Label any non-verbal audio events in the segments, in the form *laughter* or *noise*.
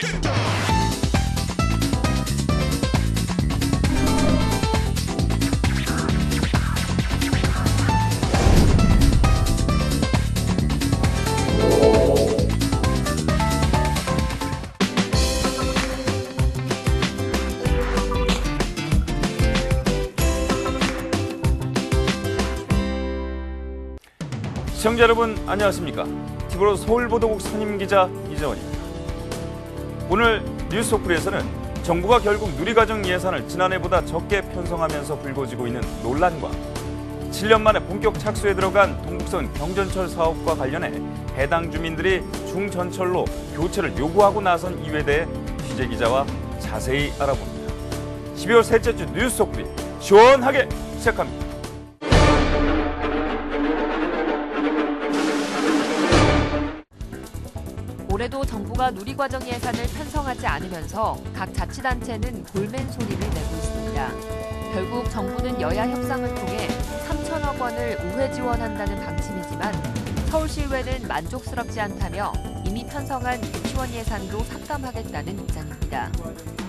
시청자 여러분 안녕하십니까? 티브로 서울보도국 선임기자 이재원입니다. 오늘 뉴스 소프리에서는 정부가 결국 누리과정 예산을 지난해보다 적게 편성하면서 불거지고 있는 논란과 7년 만에 본격 착수에 들어간 동북선 경전철 사업과 관련해 해당 주민들이 중전철로 교체를 요구하고 나선 이유에 대해 취재 기자와 자세히 알아봅니다. 12월 셋째 주 뉴스 소프리 시원하게 시작합니다. 올해도 정부가 누리과정 예산을 편성하지 않으면서 각 자치단체는 골맨 소리를 내고 있습니다. 결국 정부는 여야 협상을 통해 3천억 원을 우회 지원한다는 방침이지만 서울시의회는 만족스럽지 않다며 이미 편성한 유치원 예산도 삭감하겠다는 입장입니다.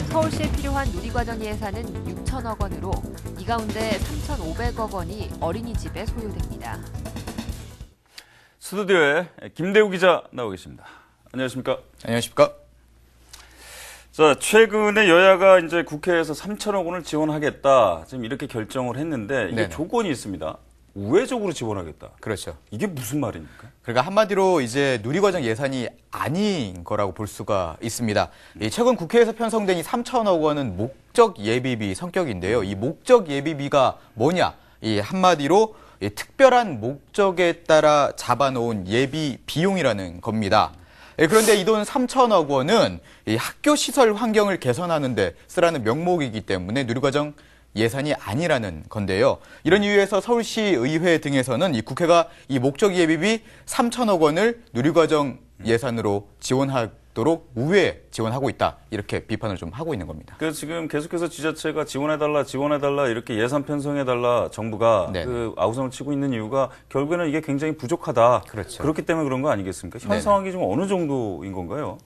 서울시에 필요한 누리과정 예산은 6천억 원으로 이 가운데 3,500억 원이 어린이집에 소요됩니다. 스튜디오에 김대우 기자 나오 계십니다. 안녕하십니까? 안녕하십니까? 자, 최근에 여야가 이제 국회에서 3천억 원을 지원하겠다. 지금 이렇게 결정을 했는데 이게 네네. 조건이 있습니다. 우회적으로 지원하겠다. 그렇죠. 이게 무슨 말입니까? 그러니까 한마디로 이제 누리과정 예산이 아닌 거라고 볼 수가 있습니다. 이 최근 국회에서 편성된 이 3천억 원은 목적 예비비 성격인데요. 이 목적 예비비가 뭐냐? 이 한마디로 이 특별한 목적에 따라 잡아놓은 예비 비용이라는 겁니다. 예, 그런데 이 돈 3천억 원은 이 학교 시설 환경을 개선하는데 쓰라는 명목이기 때문에 누리과정 예산이 아니라는 건데요. 이런 이유에서 서울시 의회 등에서는 이 국회가 이 목적 예비비 3천억 원을 누리과정 예산으로 지원하 도록 우회 지원하고 있다. 이렇게 비판을 좀 하고 있는 겁니다. 그 지금 계속해서 지자체가 지원해달라, 지원해달라 이렇게 예산 편성해달라 정부가 네네. 그 아우성을 치고 있는 이유가 결국에는 이게 굉장히 부족하다. 그렇죠. 그렇기 때문에 그런 거 아니겠습니까? 현 네네. 상황이 좀 어느 정도인 건가요?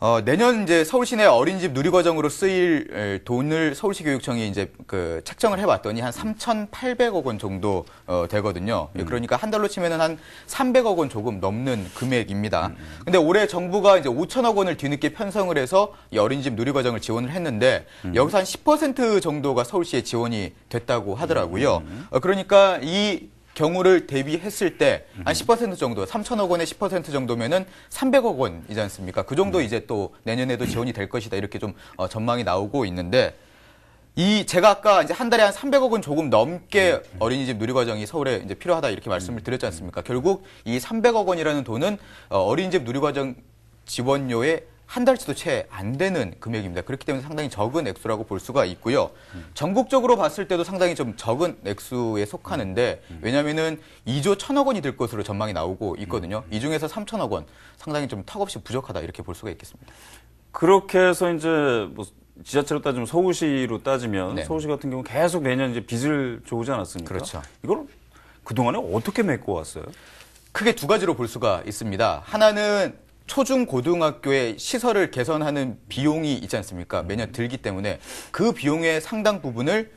어, 내년 이제 서울시 내 어린이집 누리과정으로 쓰일 에, 돈을 서울시 교육청이 이제 그 책정을 해봤더니 한 3,800억 원 정도 어, 되거든요. 예, 그러니까 한 달로 치면은 한 300억 원 조금 넘는 금액입니다. 근데 올해 정부가 이제 5천억 원을 뒤늦게 편성을 해서 이 어린이집 누리과정을 지원을 했는데 여기서 한 10% 정도가 서울시에 지원이 됐다고 하더라고요. 어, 그러니까 이 경우를 대비했을 때 한 10% 정도, 3천억 원의 10% 정도면은 300억 원이지 않습니까? 그 정도 이제 또 내년에도 지원이 될 것이다 이렇게 좀 어, 전망이 나오고 있는데 이 제가 아까 이제 한 달에 한 300억 원 조금 넘게 어린이집 누리과정이 서울에 이제 필요하다 이렇게 말씀을 드렸지 않습니까? 결국 이 300억 원이라는 돈은 어, 어린이집 누리과정 지원료의 한 달치도 채 안 되는 금액입니다. 그렇기 때문에 상당히 적은 액수라고 볼 수가 있고요. 전국적으로 봤을 때도 상당히 좀 적은 액수에 속하는데 왜냐하면은 2조 1천억 원이 될 것으로 전망이 나오고 있거든요. 이 중에서 3천억 원 상당히 좀 턱없이 부족하다 이렇게 볼 수가 있겠습니다. 그렇게 해서 이제 뭐 지자체로 따지면 서울시로 따지면 네. 서울시 같은 경우 는 계속 매년 이제 빚을 줘오지 않았습니까? 그렇죠. 이걸 그동안에 어떻게 메꿔 왔어요? 크게 두 가지로 볼 수가 있습니다. 하나는 초중 고등학교의 시설을 개선하는 비용이 있지 않습니까? 매년 들기 때문에 그 비용의 상당 부분을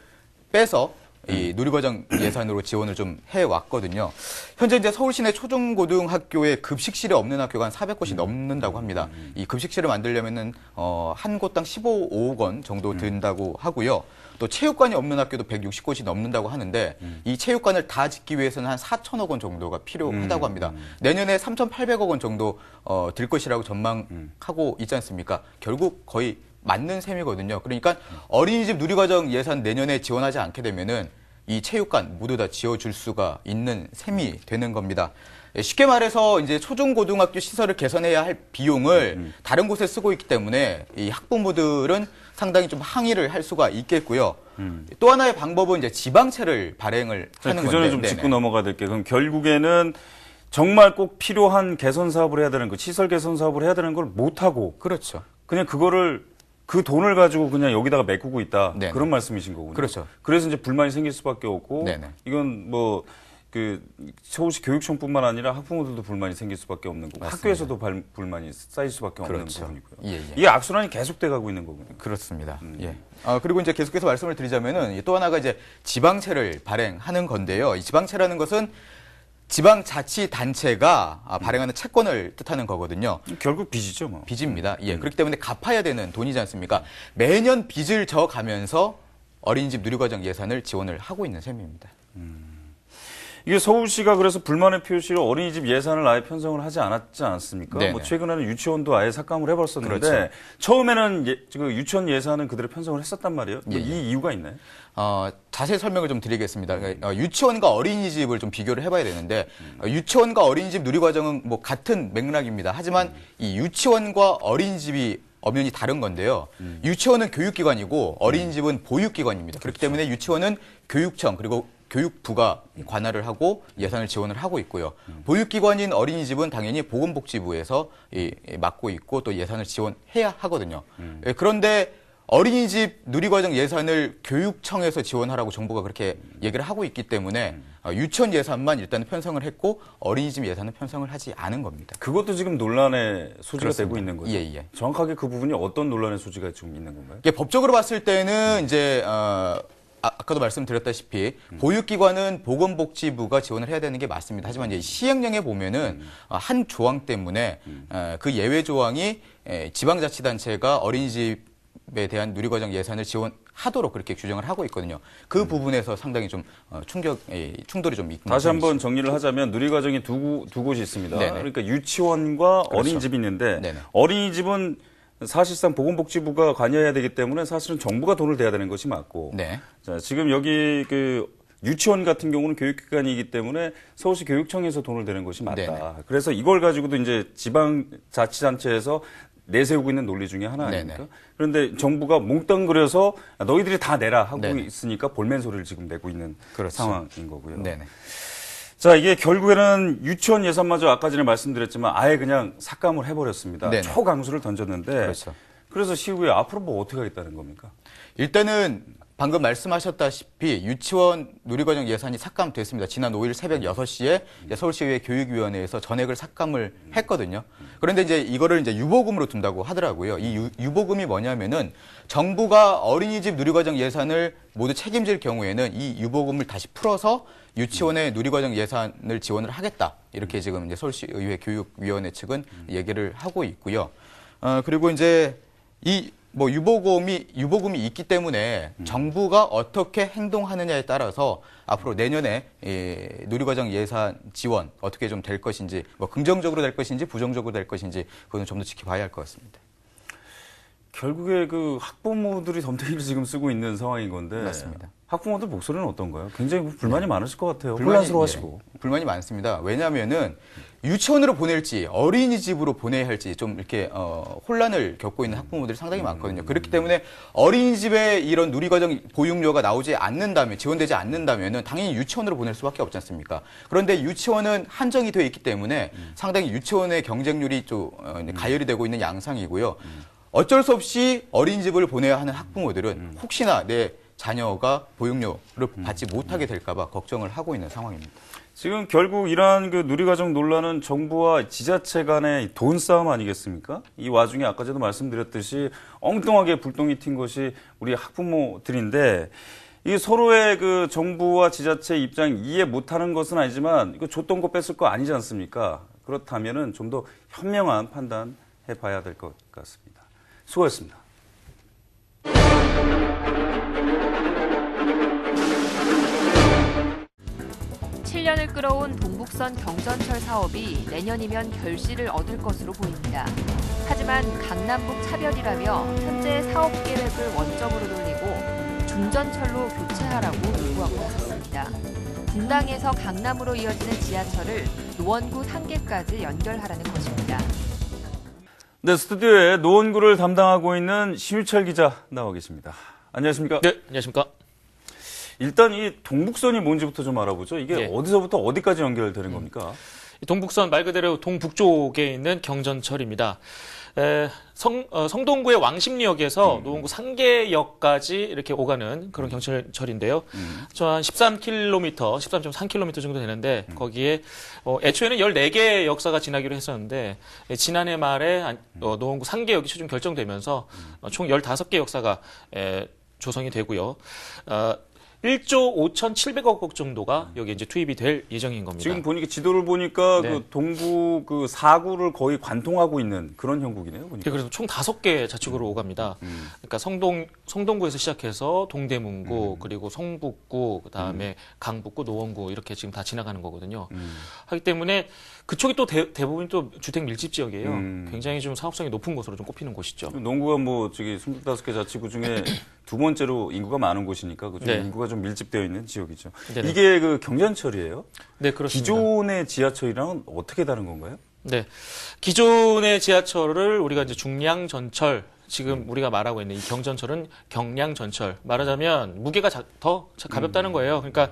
빼서 이 누리과정 예산으로 지원을 좀 해왔거든요. 현재 이제 서울 시내 초중고등학교에 급식실이 없는 학교가 한 400곳이 넘는다고 합니다. 이 급식실을 만들려면은 어, 한 곳당 15억 원 정도 든다고 하고요. 또 체육관이 없는 학교도 160곳이 넘는다고 하는데 이 체육관을 다 짓기 위해서는 한 4천억 원 정도가 필요하다고 합니다. 내년에 3,800억 원 정도 어, 들 것이라고 전망하고 있지 않습니까? 결국 거의 맞는 셈이거든요. 그러니까 어린이집 누리과정 예산 내년에 지원하지 않게 되면은 이 체육관 모두 다 지어줄 수가 있는 셈이 되는 겁니다. 예, 쉽게 말해서 이제 초중고등학교 시설을 개선해야 할 비용을 다른 곳에 쓰고 있기 때문에 이 학부모들은 상당히 좀 항의를 할 수가 있겠고요. 또 하나의 방법은 이제 지방채를 발행을 하는 그 전에. 좀. 짚고 넘어가야 될 게 그럼 결국에는 정말 꼭 필요한 개선 사업을 해야 되는 거, 시설 개선 사업을 해야 되는 걸 못 하고 그렇죠. 그냥 그거를 그 돈을 가지고 그냥 여기다가 메꾸고 있다 네네. 그런 말씀이신 거군요. 그렇죠. 그래서 이제 불만이 생길 수밖에 없고 네네. 이건 뭐 그 서울시 교육청뿐만 아니라 학부모들도 불만이 생길 수밖에 없는 거고 맞습니다. 학교에서도 발- 불만이 쌓일 수밖에 없는 그렇죠. 부분이고요. 예, 예. 이게 악순환이 계속돼 가고 있는 거군요. 그렇습니다. 음. 예. 아, 그리고 이제 계속해서 말씀을 드리자면은 또 하나가 이제 지방채를 발행하는 건데요. 이 지방채라는 것은 지방자치단체가 아, 발행하는 채권을 뜻하는 거거든요. 결국 빚이죠, 뭐. 빚입니다. 예. 그렇기 때문에 갚아야 되는 돈이지 않습니까? 매년 빚을 져 가면서 어린이집 누리과정 예산을 지원을 하고 있는 셈입니다. 이게 서울시가 그래서 불만의 표시로 어린이집 예산을 아예 편성을 하지 않았지 않습니까? 네네. 뭐 최근에는 유치원도 아예 삭감을 해버렸었는데 그렇죠. 처음에는 예, 그 유치원 예산은 그대로 편성을 했었단 말이에요. 뭐 예, 이 이유가 있나요? 어, 자세히 설명을 좀 드리겠습니다. 그러니까, 어, 유치원과 어린이집을 좀 비교를 해봐야 되는데 어, 유치원과 어린이집 누리과정은 뭐 같은 맥락입니다. 하지만 이 유치원과 어린이집이 엄연히 다른 건데요. 유치원은 교육기관이고 어린이집은 보육기관입니다. 그렇기 때문에 유치원은 교육청 그리고 교육부가 관할을 하고 예산을 지원을 하고 있고요. 보육기관인 어린이집은 당연히 보건복지부에서 이, 이 맡고 있고 또 예산을 지원해야 하거든요. 예, 그런데 어린이집 누리과정 예산을 교육청에서 지원하라고 정부가 그렇게 얘기를 하고 있기 때문에 어, 유치원 예산만 일단은 편성을 했고 어린이집 예산은 편성을 하지 않은 겁니다. 그것도 지금 논란의 소지가 그렇습니다. 되고 있는 거죠. 예, 예. 정확하게 그 부분이 어떤 논란의 소지가 지금 있는 건가요? 이게 법적으로 봤을 때는 이제 어, 아, 아까도 말씀드렸다시피 보육기관은 보건복지부가 지원을 해야 되는 게 맞습니다. 하지만 이제 시행령에 보면은 어, 한 조항 때문에 어, 그 예외 조항이 에, 지방자치단체가 어린이집에 대한 누리과정 예산을 지원하도록 그렇게 규정을 하고 있거든요. 그 부분에서 상당히 좀 어, 충격, 에, 충돌이 좀 있는 다시 한번. 정리를 하자면 누리과정이 두, 구- 두 곳이 있습니다. 네네. 그러니까 유치원과 그렇죠. 어린이집이 있는데 네네. 어린이집은 사실상 보건복지부가 관여해야 되기 때문에 사실은 정부가 돈을 대야 되는 것이 맞고 네. 자, 지금 여기 그 유치원 같은 경우는 교육기관이기 때문에 서울시 교육청에서 돈을 대는 것이 맞다. 네네. 그래서 이걸 가지고도 이제 지방자치단체에서 내세우고 있는 논리 중에 하나 아닙니까? 네네. 그런데 정부가 몽땅 그려서 너희들이 다 내라 하고 네네. 있으니까 볼멘 소리를 지금 내고 있는 그렇죠. 상황인 거고요. 자, 이게 결국에는 유치원 예산마저 아까 전에 말씀드렸지만 아예 그냥 삭감을 해버렸습니다. 네네. 초강수를 던졌는데. 그렇죠. 그래서 시후에 앞으로 뭐 어떻게 하겠다는 겁니까? 일단은 방금 말씀하셨다시피 유치원 누리과정 예산이 삭감됐습니다. 지난 5일 새벽 6시에 서울시의회 교육위원회에서 전액을 삭감을 했거든요. 그런데 이제 이거를 이제 유보금으로 둔다고 하더라고요. 이 유, 유보금이 뭐냐면은 정부가 어린이집 누리과정 예산을 모두 책임질 경우에는 이 유보금을 다시 풀어서 유치원의 누리과정 예산을 지원을 하겠다. 이렇게 지금 이제 서울시의회 교육위원회 측은 얘기를 하고 있고요. 어, 그리고 이제 이 뭐 유보금이 유보금이 있기 때문에 정부가 어떻게 행동하느냐에 따라서 앞으로 내년에 이 누리과정 예산 지원 어떻게 좀 될 것인지 뭐 긍정적으로 될 것인지 부정적으로 될 것인지 그거는 좀 더 지켜봐야 할 것 같습니다. 결국에 그 학부모들이 덤태기를 지금 쓰고 있는 상황인 건데. 맞습니다. 학부모들 목소리는 어떤가요? 굉장히 불만이 많으실 것 같아요. 불만이- 혼란스러워하시고. 예, 불만이 많습니다. 왜냐하면은 유치원으로 보낼지 어린이집으로 보내야 할지 좀 이렇게 어, 혼란을 겪고 있는 학부모들이 상당히 많거든요. 그렇기 때문에 어린이집에 이런 누리과정 보육료가 나오지 않는다면 지원되지 않는다면은 당연히 유치원으로 보낼 수밖에 없지 않습니까? 그런데 유치원은 한정이 되어 있기 때문에 상당히 유치원의 경쟁률이 좀 어, 가열이 되고 있는 양상이고요. 어쩔 수 없이 어린이집을 보내야 하는 학부모들은 혹시나 내 자녀가 보육료를 받지 못하게 될까 봐 걱정을 하고 있는 상황입니다. 지금 결국 이러한 그 누리과정 논란은 정부와 지자체 간의 돈 싸움 아니겠습니까? 이 와중에 아까 전에 말씀드렸듯이 엉뚱하게 불똥이 튄 것이 우리 학부모들인데 이 서로의 그 정부와 지자체 입장 이해 못하는 것은 아니지만 이거 줬던 거 뺐을 거 아니지 않습니까? 그렇다면은 좀 더 현명한 판단 해 봐야 될 것 같습니다. 수고했습니다. 7년을 끌어온 동북선 경전철 사업이 내년이면 결실을 얻을 것으로 보입니다. 하지만 강남북 차별이라며 현재 사업 계획을 원점으로 돌리고 중전철로 교체하라고 요구하고 나섰습니다. 분당에서 강남으로 이어지는 지하철을 노원구 한계까지 연결하라는 것입니다. 네, 스튜디오에 노원구를 담당하고 있는 신유철 기자 나와 계십니다. 안녕하십니까? 네, 안녕하십니까? 일단 이 동북선이 뭔지부터 좀 알아보죠. 이게 예. 어디서부터 어디까지 연결되는 겁니까? 이 동북선 말 그대로 동북쪽에 있는 경전철입니다. 에, 성, 어, 성동구의 왕십리역에서 노원구 상계역까지 이렇게 오가는 그런 경찰철인데요. 저한 13km, 13.3km 정도 되는데 거기에 어, 애초에는 14개의 역사가 지나기로 했었는데 에, 지난해 말에 안- 어, 노원구 상계역이 최종 결정되면서 어, 총 15개 역사가 에, 조성이 되고요. 어, 1조 5,700억 정도가 여기 이제 투입이 될 예정인 겁니다. 지금 보니까 지도를 보니까 네. 그 동구 그 사구를 거의 관통하고 있는 그런 형국이네요. 보니까. 네, 그래서 총 다섯 개 자치구로 오갑니다. 음. 그러니까 성동 성동구에서 시작해서 동대문구 그리고 성북구 그다음에 강북구 노원구 이렇게 지금 다 지나가는 거거든요. 음. 하기 때문에 그쪽이 또 대, 부분또 주택 밀집 지역이에요. 음. 굉장히 좀 사업성이 높은 곳으로 좀 꼽히는 곳이죠. 농구가 뭐 저기 25개 자치구 중에 *coughs* 두 번째로 인구가 많은 곳이니까 그중 네. 인구가 좀 밀집되어 있는 지역이죠. 네네. 이게 그 경전철이에요. 네, 그렇습니다. 기존의 지하철이랑은 어떻게 다른 건가요? 네. 기존의 지하철을 우리가 이제 중량 전철 지금 우리가 말하고 있는 이 경전철은 경량 전철. 말하자면 무게가 자- 더 가볍다는 거예요. 그러니까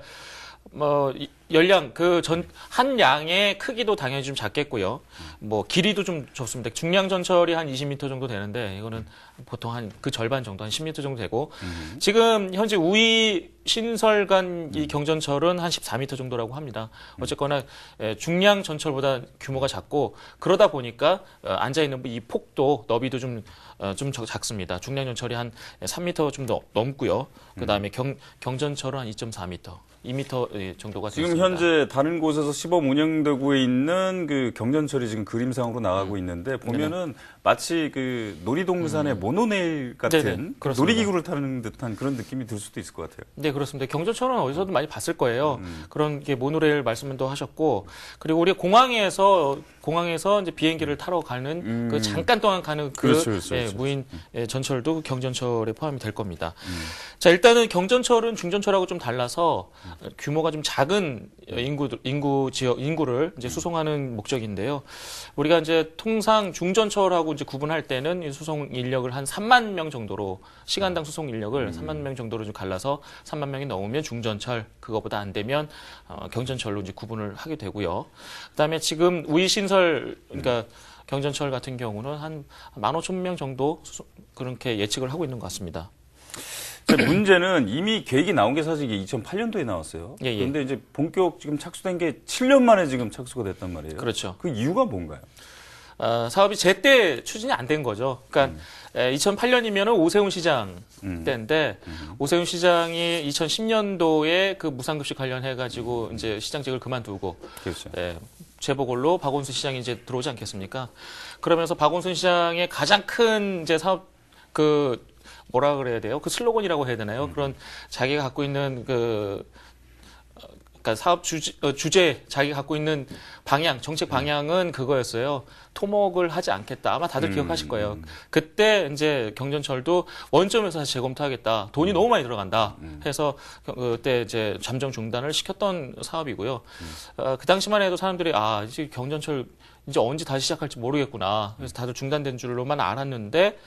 뭐 이- 열량 그 전 한 양의 크기도 당연히 좀 작겠고요. 뭐 길이도 좀 좋습니다. 중량 전철이 한 20m 정도 되는데 이거는 보통 한 그 절반 정도 한 10m 정도 되고 지금 현재 우이 신설간 이 경전철은 한 14m 정도라고 합니다. 어쨌거나 에, 중량 전철보다 규모가 작고 그러다 보니까 어, 앉아 있는 이 폭도 너비도 좀 어, 좀 작습니다. 중량 전철이 한 3m 좀 더 넘고요. 그다음에 경 경전철은 한 2.4m, 2m 정도가 지금 되겠습니다. 현재 다른 곳에서 시범 운영되고 있는 그 경전철이 지금 그림상으로 나가고 있는데 보면은 마치 그 놀이동산의 모노레일 같은. 놀이기구를 타는 듯한 그런 느낌이 들 수도 있을 것 같아요. 네, 그렇습니다. 경전철은 어디서도 많이 봤을 거예요. 음. 그런 게 모노레일 말씀도 하셨고, 그리고 우리 공항에서 공항에서 이제 비행기를 타러 가는 음. 그 잠깐 동안 가는 그 그렇죠, 그렇죠, 예, 그렇죠. 무인 예, 전철도 경전철에 포함이 될 겁니다. 음. 자, 일단은 경전철은 중전철하고 좀 달라서 규모가 좀 작은 인구 인구 지역 인구를 이제 수송하는 목적인데요. 우리가 이제 통상 중전철하고 이제 구분할 때는 이 수송 인력을 한 3만 명 정도로 시간당 수송 인력을 3만 명 정도로 좀 갈라서 3만 명이 넘으면 중전철, 그거보다 안 되면 어, 경전철로 이제 구분을 하게 되고요. 그다음에 지금 우이 신설 그러니까 경전철 같은 경우는 한 15,000명 정도 수송- 그렇게 예측을 하고 있는 것 같습니다. 문제는 이미 계획이 나온 게 사실 이게 2008년도에 나왔어요. 예, 예. 그런데 이제 본격 지금 착수된 게 7년 만에 지금 착수가 됐단 말이에요. 그렇죠. 그 이유가 뭔가요? 어, 사업이 제때 추진이 안 된 거죠. 그러니까 2008년이면은 오세훈 시장 음. 때인데 오세훈 시장이 2010년도에 그 무상급식 관련해 가지고 이제 시장직을 그만두고 그렇죠. 예, 재보궐로 박원순 시장이 이제 들어오지 않겠습니까? 그러면서 박원순 시장의 가장 큰 이제 사업 그 뭐라 그래야 돼요? 그 슬로건이라고 해야 되나요? 그런 자기가 갖고 있는 그 어, 그러니까 사업 주제, 어, 주제 자기가 갖고 있는 방향 정책 방향은 그거였어요. 토목을 하지 않겠다. 아마 다들 음, 기억하실 거예요. 그때 이제 경전철도 원점에서 재검토하겠다. 돈이 너무 많이 들어간다. 해서 그- 그때 이제 잠정 중단을 시켰던 사업이고요. 어, 그 당시만 해도 사람들이 아 이제 경전철 이제 언제 다시 시작할지 모르겠구나. 그래서 다들 중단된 줄로만 알았는데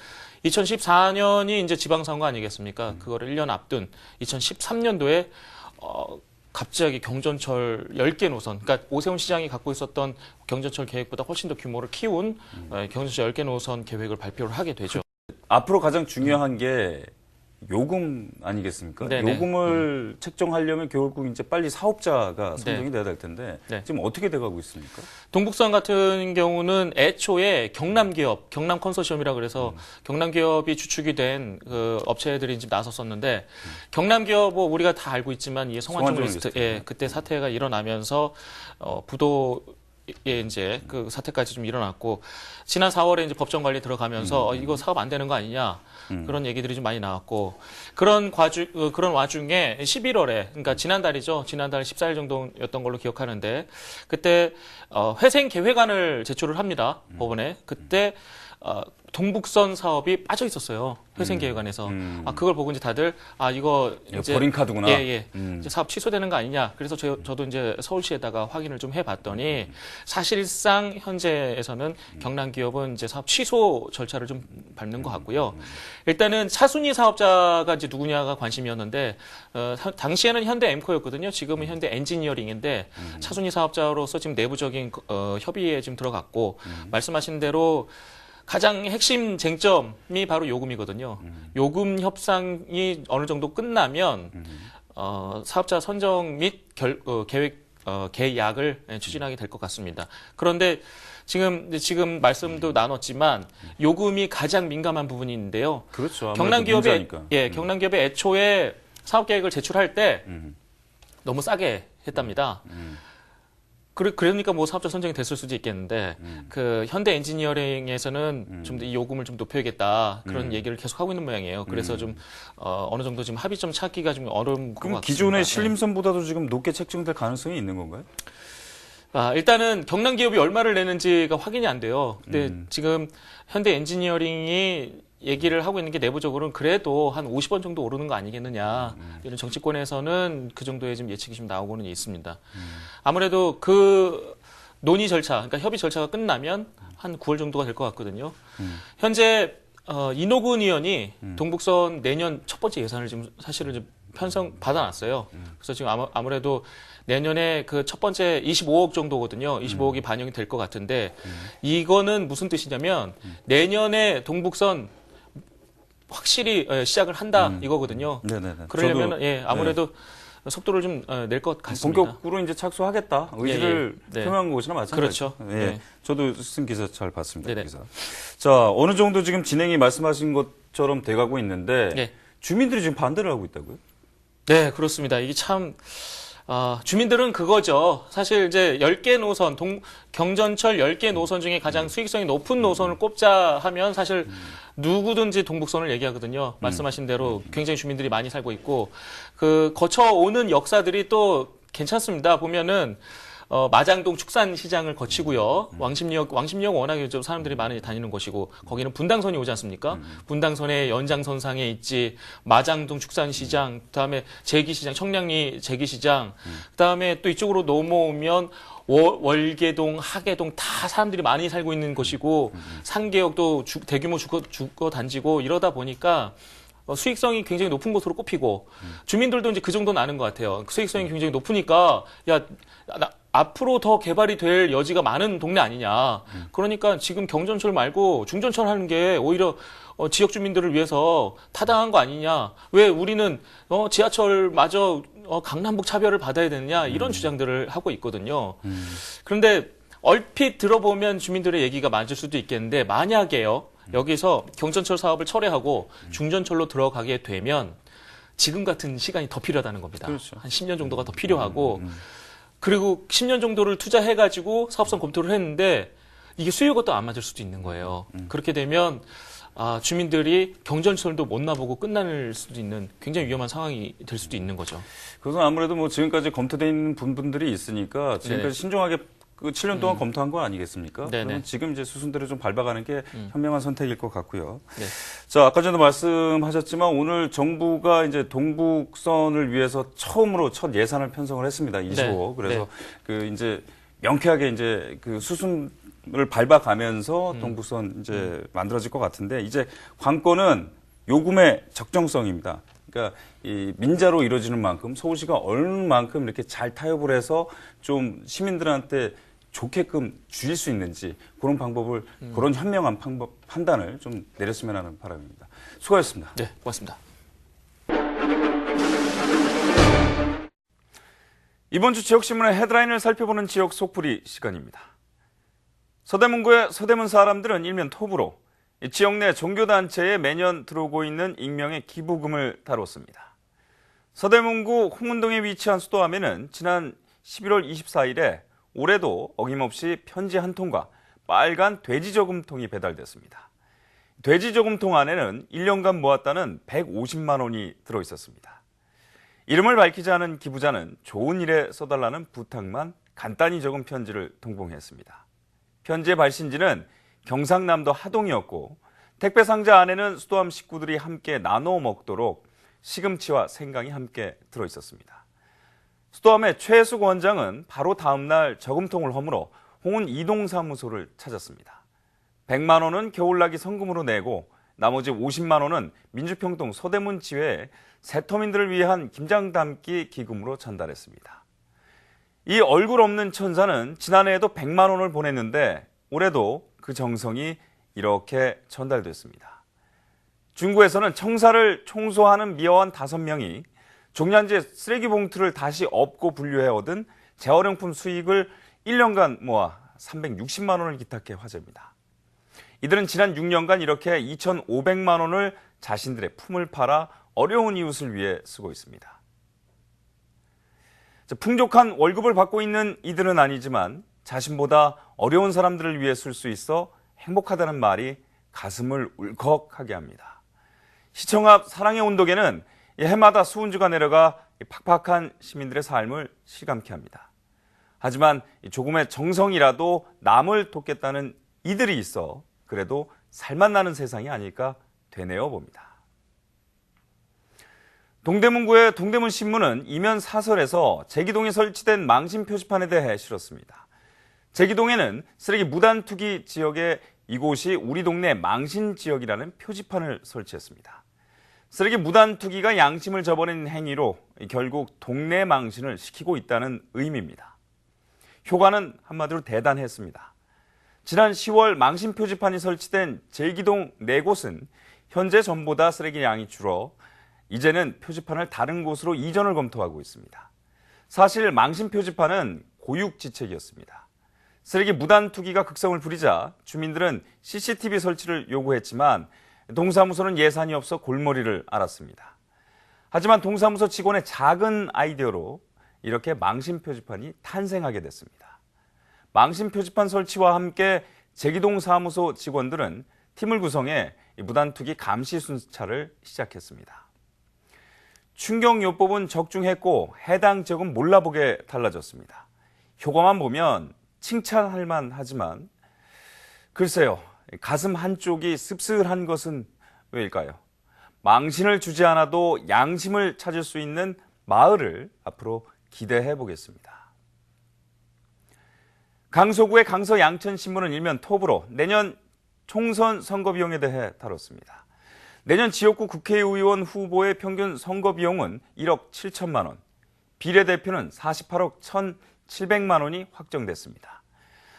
2014년이 이제 지방선거 아니겠습니까? 그거를 1년 앞둔 2013년도에 어, 갑자기 경전철 10개 노선, 그러니까 오세훈 시장이 갖고 있었던 경전철 계획보다 훨씬 더 규모를 키운 어, 경전철 10개 노선 계획을 발표를 하게 되죠. 앞으로 가장 중요한 게 요금 아니겠습니까? 네네. 요금을 책정하려면 결국 이제 빨리 사업자가 선정이 네. 돼야 될 텐데 네. 지금 어떻게 돼가고 있습니까? 동북선 같은 경우는 애초에 경남 기업, 경남 컨소시엄이라 그래서 경남 기업이 주축이 된 그 업체들이 지금 나섰었는데 경남 기업 뭐 우리가 다 알고 있지만 이 성완종 리스트, 리스트. 예, 그때 사태가 일어나면서 어, 부도 예, 이제 그 사태까지 좀 일어났고 지난 4월에 이제 법정 관리 들어가면서 어, 이거 사업 안 되는 거 아니냐 음. 그런 얘기들이 좀 많이 나왔고 그런 과주 어, 그런 와중에 11월에 그러니까 지난달이죠. 지난달 14일 정도였던 걸로 기억하는데 그때 어, 회생 계획안을 제출을 합니다. 음. 법원에. 그때 어, 동북선 사업이 빠져 있었어요 회생 계획안에서 음. 아 그걸 보고 이제 다들 아 이거 이제 버린 카드구나. 예, 예. 음. 이제 사업 취소되는 거 아니냐. 그래서 저, 저도 이제 서울시에다가 확인을 좀 해봤더니 사실상 현재에서는 경남 기업은 이제 사업 취소 절차를 좀 밟는 것 같고요. 일단은 차순위 사업자가 이제 누구냐가 관심이었는데 어, 사- 당시에는 현대 엠코였거든요. 지금은 현대 엔지니어링인데 차순위 사업자로서 지금 내부적인 어, 협의에 지금 들어갔고 말씀하신 대로 가장 핵심 쟁점이 바로 요금이거든요. 요금 협상이 어느 정도 끝나면 어, 사업자 선정 및 결, 어, 계획 어, 계약을 추진하게 될 것 같습니다. 그런데 지금 지금 말씀도 나눴지만 요금이 가장 민감한 부분인데요. 그렇죠. 경남 기업의. 예, 경남 기업의 애초에 사업 계획을 제출할 때 음. 너무 싸게 했답니다. 그러니까 뭐 사업자 선정이 됐을 수도 있겠는데 음. 그 현대 엔지니어링에서는 좀이 요금을 좀 높여야겠다 그런 음. 얘기를 계속 하고 있는 모양이에요. 그래서 좀 어, 어느 정도 지금 합의점 찾기가 좀 어려운 것 그럼 같습니다. 기존의 네. 신림선보다도 지금 높게 책정될 가능성이 있는 건가요? 아, 일단은 경남 기업이 얼마를 내는지가 확인이 안 돼요. 근데 음. 지금 현대 엔지니어링이 얘기를 하고 있는 게 내부적으로는 그래도 한 50원 정도 오르는 거 아니겠느냐. 음. 이런 정치권에서는 그 정도의 지금 예측이 좀 나오고는 있습니다. 음. 아무래도 그 논의 절차, 그러니까 협의 절차가 끝나면 한 9월 정도가 될 것 같거든요. 음. 현재 어, 이노근 의원이 동북선 내년 첫 번째 예산을 지금 사실은 좀 편성 받아놨어요. 그래서 지금 아무, 아무래도 내년에 그 첫 번째 25억 정도거든요. 25억이 반영이 될 것 같은데 이거는 무슨 뜻이냐면 내년에 동북선 확실히 어, 시작을 한다 이거거든요. 네네네. 그러려면 저도 예 아무래도 속도를 좀 낼 것 같습니다. 본격으로 이제 착수하겠다 의지를 예, 예. 네. 표명한 것이나 마찬가지죠. 그렇죠. 예, 네. 저도 쓴 기사 잘 봤습니다. 그 네네. 기사. 자 어느 정도 지금 진행이 말씀하신 것처럼 돼가고 있는데 네. 주민들이 지금 반대를 하고 있다고요? 네, 그렇습니다. 이게 참, 아, 주민들은 그거죠. 사실 이제 10개 노선, 동, 경전철 10개 노선 중에 가장 수익성이 높은 노선을 꼽자 하면 사실 누구든지 동북선을 얘기하거든요. 말씀하신 대로 굉장히 주민들이 많이 살고 있고, 그, 거쳐오는 역사들이 또 괜찮습니다. 보면은, 어, 마장동 축산시장을 거치고요. 왕십리역, 왕십리역 워낙에 좀 사람들이 많이 다니는 곳이고, 거기는 분당선이 오지 않습니까? 분당선의 연장선상에 있지, 마장동 축산시장, 그 다음에 제기시장, 청량리 제기시장, 그 다음에 또 이쪽으로 넘어오면 월, 월계동, 하계동 다 사람들이 많이 살고 있는 곳이고, 상계역도 주- 대규모 주거, 주거 단지고 이러다 보니까 어, 수익성이 굉장히 높은 곳으로 꼽히고 주민들도 이제 그 정도는 아는 것 같아요. 수익성이 굉장히 높으니까 야 나, 앞으로 더 개발이 될 여지가 많은 동네 아니냐. 그러니까 지금 경전철 말고 중전철 하는 게 오히려 어, 지역 주민들을 위해서 타당한 거 아니냐. 왜 우리는 어, 지하철마저 어, 강남북 차별을 받아야 되느냐 이런 주장들을 하고 있거든요. 그런데 얼핏 들어보면 주민들의 얘기가 맞을 수도 있겠는데 만약에요 여기서 경전철 사업을 철회하고 중전철로 들어가게 되면 지금 같은 시간이 더 필요하다는 겁니다. 그렇죠. 한 10년 정도가 더 필요하고 그리고 10년 정도를 투자해가지고 사업성 검토를 했는데 이게 수요가 또 안 맞을 수도 있는 거예요. 그렇게 되면 아, 주민들이 경전철도 못 나보고 끝날 수도 있는 굉장히 위험한 상황이 될 수도 있는 거죠. 그것은 아무래도 뭐 지금까지 검토돼 있는 부분들이 있으니까 지금까지 네. 신중하게 그 7년 동안 검토한 거 아니겠습니까? 네네. 그러면 지금 이제 수순대로 좀 밟아가는 게 현명한 선택일 것 같고요. 네. 자, 아까 전에 말씀하셨지만 오늘 정부가 이제 동북선을 위해서 처음으로 첫 예산을 편성을 했습니다. 25억. 네. 그래서 그 이제 명쾌하게 이제 그 수순을 밟아가면서 동북선 이제 만들어질 것 같은데 이제 관건은 요금의 적정성입니다. 그러니까 이 민자로 이루어지는 만큼 서울시가 얼만큼 이렇게 잘 타협을 해서 좀 시민들한테 좋게끔 줄일 수 있는지 그런 방법을 그런 현명한 방법 판단을 좀 내렸으면 하는 바람입니다. 수고하셨습니다. 네, 고맙습니다. 이번 주 지역신문의 헤드라인을 살펴보는 지역 속풀이 시간입니다. 서대문구의 서대문 사람들은 일면 톱으로 이 지역 내 종교단체에 매년 들어오고 있는 익명의 기부금을 다뤘습니다. 서대문구 홍은동에 위치한 수도함에는 지난 11월 24일에 올해도 어김없이 편지 한 통과 빨간 돼지 저금통이 배달됐습니다. 돼지 저금통 안에는 1년간 모았다는 150만 원이 들어 있었습니다. 이름을 밝히지 않은 기부자는 좋은 일에 써달라는 부탁만 간단히 적은 편지를 동봉했습니다. 편지의 발신지는 경상남도 하동이었고 택배 상자 안에는 수도함 식구들이 함께 나눠 먹도록 시금치와 생강이 함께 들어 있었습니다. 수도함의 최숙 원장은 바로 다음 날 저금통을 허물어 홍은 이동사무소를 찾았습니다. 100만 원은 겨울나기 성금으로 내고 나머지 50만 원은 민주평동 서대문 지회에 세터민들을 위한 김장 담기 기금으로 전달했습니다. 이 얼굴 없는 천사는 지난해에도 100만 원을 보냈는데 올해도 그 정성이 이렇게 전달됐습니다. 중구에서는 청사를 청소하는 미화원 5명이 종량제 쓰레기 봉투를 다시 업고 분류해 얻은 재활용품 수익을 1년간 모아 360만 원을 기탁해 화제입니다. 이들은 지난 6년간 이렇게 2,500만 원을 자신들의 품을 팔아 어려운 이웃을 위해 쓰고 있습니다. 자, 풍족한 월급을 받고 있는 이들은 아니지만 자신보다 어려운 사람들을 위해 쓸 수 있어 행복하다는 말이 가슴을 울컥하게 합니다. 시청 앞 사랑의 온도계는 이 해마다 수은주가 내려가 이 팍팍한 시민들의 삶을 실감케 합니다. 하지만 이 조금의 정성이라도 남을 돕겠다는 이들이 있어 그래도 살맛 나는 세상이 아닐까 되뇌어 봅니다. 동대문구의 동대문 신문은 이면 사설에서 제기동에 설치된 망신 표지판에 대해 실었습니다. 제기동에는 쓰레기 무단 투기 지역에 이곳이 우리 동네 망신 지역이라는 표지판을 설치했습니다. 쓰레기 무단 투기가 양심을 저버린 행위로 결국 동네 망신을 시키고 있다는 의미입니다. 효과는 한마디로 대단했습니다. 지난 10월 망신 표지판이 설치된 제기동 네 곳은 현재 전보다 쓰레기 양이 줄어 이제는 표지판을 다른 곳으로 이전을 검토하고 있습니다. 사실 망신 표지판은 고육지책이었습니다. 쓰레기 무단 투기가 극성을 부리자 주민들은 CCTV 설치를 요구했지만 동사무소는 예산이 없어 골머리를 앓았습니다. 하지만 동사무소 직원의 작은 아이디어로 이렇게 망신 표지판이 탄생하게 됐습니다. 망신 표지판 설치와 함께 제기동 사무소 직원들은 팀을 구성해 무단 투기 감시 순찰을 시작했습니다. 충격요법은 적중했고 해당 지역은 몰라보게 달라졌습니다. 효과만 보면 칭찬할 만 하지만 글쎄요 가슴 한쪽이 씁쓸한 것은 왜일까요? 망신을 주지 않아도 양심을 찾을 수 있는 마을을 앞으로 기대해 보겠습니다. 강서구의 강서 양천신문은 일면 톱으로 내년 총선 선거 비용에 대해 다뤘습니다. 내년 지역구 국회의원 후보의 평균 선거 비용은 1억 7천만 원, 비례대표는 48억 1,700만 원이 확정됐습니다.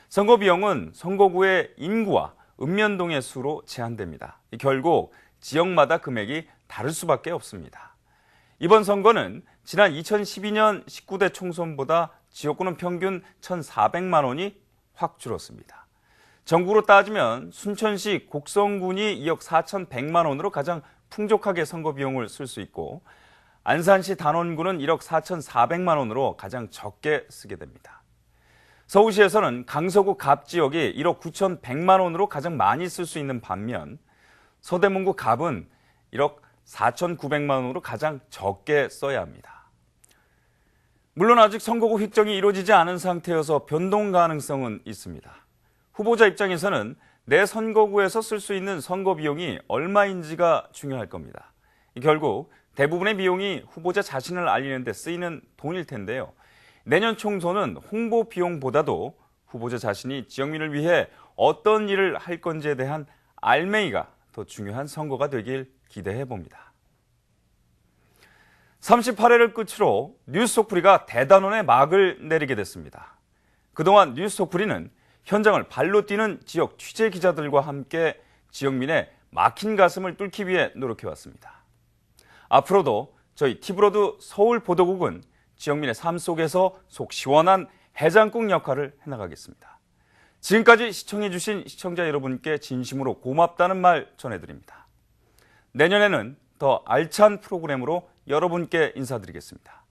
선거 비용은 선거구의 인구와 읍면동의 수로 제한됩니다. 결국 지역마다 금액이 다를 수밖에 없습니다. 이번 선거는 지난 2012년 19대 총선보다 지역구는 평균 1,400만 원이 확 줄었습니다. 전국으로 따지면 순천시 곡성군이 2억 4,100만 원으로 가장 풍족하게 선거 비용을 쓸 수 있고 안산시 단원구는 1억 4,400만 원으로 가장 적게 쓰게 됩니다. 서울시에서는 강서구 갑 지역이 1억 9,100만 원으로 가장 많이 쓸 수 있는 반면 서대문구 갑은 1억 4,900만 원으로 가장 적게 써야 합니다. 물론 아직 선거구 획정이 이루어지지 않은 상태여서 변동 가능성은 있습니다. 후보자 입장에서는 내 선거구에서 쓸 수 있는 선거 비용이 얼마인지가 중요할 겁니다. 결국 대부분의 비용이 후보자 자신을 알리는 데 쓰이는 돈일 텐데요. 내년 총선은 홍보 비용보다도 후보자 자신이 지역민을 위해 어떤 일을 할 건지에 대한 알맹이가 더 중요한 선거가 되길 기대해 봅니다. 38회를 끝으로 뉴스 속풀이가 대단원의 막을 내리게 됐습니다. 그동안 뉴스 속풀이는 현장을 발로 뛰는 지역 취재 기자들과 함께 지역민의 막힌 가슴을 뚫기 위해 노력해왔습니다. 앞으로도 저희 티브로드 서울 보도국은 지역민의 삶 속에서 속 시원한 해장국 역할을 해나가겠습니다. 지금까지 시청해주신 시청자 여러분께 진심으로 고맙다는 말 전해드립니다. 내년에는 더 알찬 프로그램으로 여러분께 인사드리겠습니다.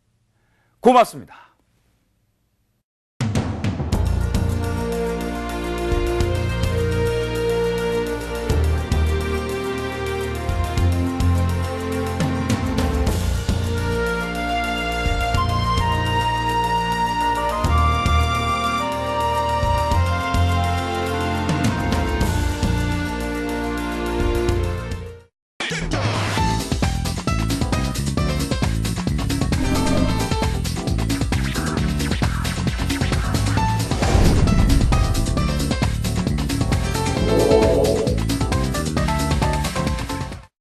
고맙습니다.